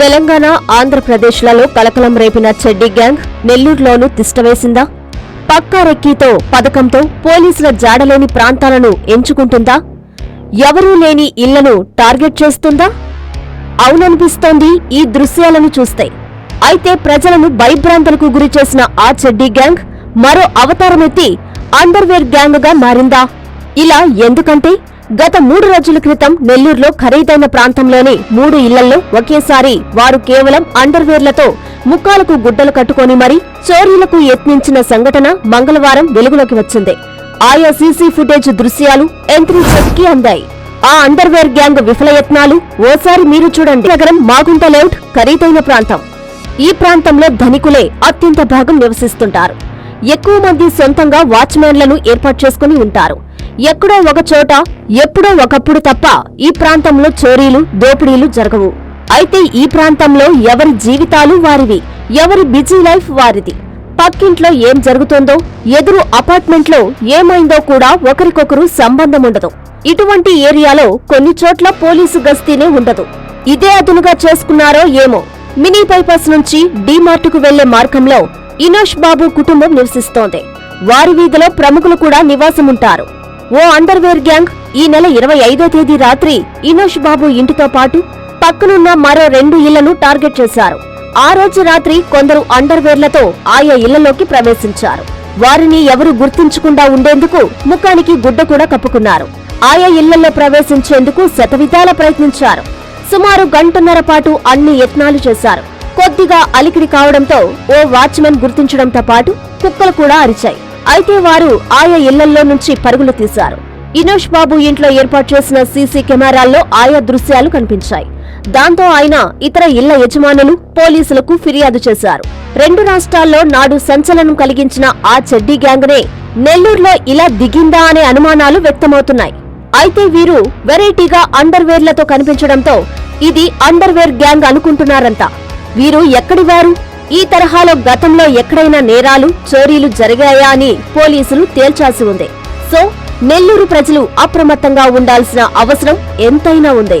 తెలంగాణ ఆంధ్రప్రదేశ్లలో కలకలం రేపిన చెడ్డీ గ్యాంగ్ నెల్లూరులోనూ తిష్టవేసిందా? పక్కా రెక్కీతో పథకంతో పోలీసుల జాడలేని ప్రాంతాలను ఎంచుకుంటుందా? ఎవరూ లేని ఇళ్ళను టార్గెట్ చేస్తుందా? అవుననిపిస్తోంది ఈ దృశ్యాలను చూస్తే. అయితే ప్రజలను భయభ్రాంతులకు గురి చేసిన ఆ చెడ్డీ గ్యాంగ్ మరో అవతారమెత్తి అండర్వేర్ గ్యాంగ్గా మారిందా? ఇలా ఎందుకంటే గత మూడు రోజుల క్రితం నెల్లూరులో ఖరీదైన ప్రాంతంలోని మూడు ఇళ్ళలో ఒకేసారి వారు కేవలం అండర్వేర్లతో ముక్కాలకు గుడ్డలు కట్టుకొని మరీ చోరీలకు యత్నించిన సంఘటన మంగళవారం వెలుగులోకి వచ్చింది. ఆయా సీసీ ఫుటేజ్ దృశ్యాలు ఎంట్రీ చెక్కి అందాయి. ఆ అండర్వేర్ గ్యాంగ్ విఫలయత్నాలు ఓసారి మీరు చూడండి. నగరం మాగుంట లేఅవుట్ ఖరీదైన ప్రాంతం. ఈ ప్రాంతంలో ధనికులే అత్యంత భాగం నివసిస్తుంటారు. ఎక్కువ మంది సొంతంగా వాచ్మెన్లను ఏర్పాటు చేసుకుని ఉంటారు. ఎక్కడో ఒక చోట ఎప్పుడో ఒకప్పుడు తప్ప ఈ ప్రాంతంలో చోరీలు దోపిడీలు జరగవు. అయితే ఈ ప్రాంతంలో ఎవరి జీవితాలు వారివి? ఎవరి బిజీ లైఫ్ వారిది? పక్కింట్లో ఏం జరుగుతోందో ఎదురు అపార్ట్మెంట్లో ఏమైందో కూడా ఒకరికొకరు సంబంధం ఉండదు. ఇటువంటి ఏరియాలో కొన్ని చోట్ల పోలీసు గస్తీనే ఉండదు. ఇదే అదునుగా చేసుకున్నారో ఏమో. మినీ బైపాస్ నుంచి డీమార్టుకు వెళ్ళే మార్గంలో ఇనోష్ బాబు కుటుంబం నివసిస్తోంది. వారి వీధిలో ప్రముఖులు కూడా నివాసముంటారు. ఓ అండర్వేర్ గ్యాంగ్ ఈ నెల ఇరవై ఐదో తేదీ రాత్రి ఇనోష్ బాబు ఇంటితో పాటు పక్కనున్న మరో రెండు ఇళ్ళను టార్గెట్ చేశారు. ఆ రోజు రాత్రి కొందరు అండర్వేర్లతో ఆయా ఇళ్ళలోకి ప్రవేశించారు. వారిని ఎవరు గుర్తించకుండా ఉండేందుకు ముఖానికి గుడ్డ కూడా కప్పుకున్నారు. ఆయా ఇళ్ళలో ప్రవేశించేందుకు శతవిధాల ప్రయత్నించారు. సుమారు గంటన్నర పాటు అన్ని యత్నాలు చేశారు. కొద్దిగా అలికిడి కావడంతో ఓ వాచ్మెన్ గుర్తించడంతో పాటు కుక్కలు కూడా అరిచాయి. అయితే వారు ఆయా ఇళ్ళల్లో నుంచి పరుగులు తీశారు. ఇనోష్ బాబు ఇంట్లో ఏర్పాటు చేసిన సీసీ కెమెరాల్లో ఆయా దృశ్యాలు కనిపించాయి. దాంతో ఆయన ఇతర ఇళ్ళ యజమానులు పోలీసులకు ఫిర్యాదు చేశారు. రెండు రాష్ట్రాల్లో నాడు సంచలనం కలిగించిన ఆ చెడ్డీ గ్యాంగ్నే నెల్లూరులో ఇలా దిగిందా అనే అనుమానాలు వ్యక్తమవుతున్నాయి. అయితే వీరు వెరైటీగా అండర్వేర్లతో కనిపించడంతో ఇది అండర్వేర్ గ్యాంగ్ అనుకుంటున్నారంట. వీరు ఎక్కడివారు ఈ తరహాలో గతంలో ఎక్కడైనా నేరాలు చోరీలు జరిగాయా అని పోలీసులు తేల్చాల్సి ఉంది. సో నెల్లూరు ప్రజలు అప్రమత్తంగా ఉండాల్సిన అవసరం ఎంతైనా ఉంది.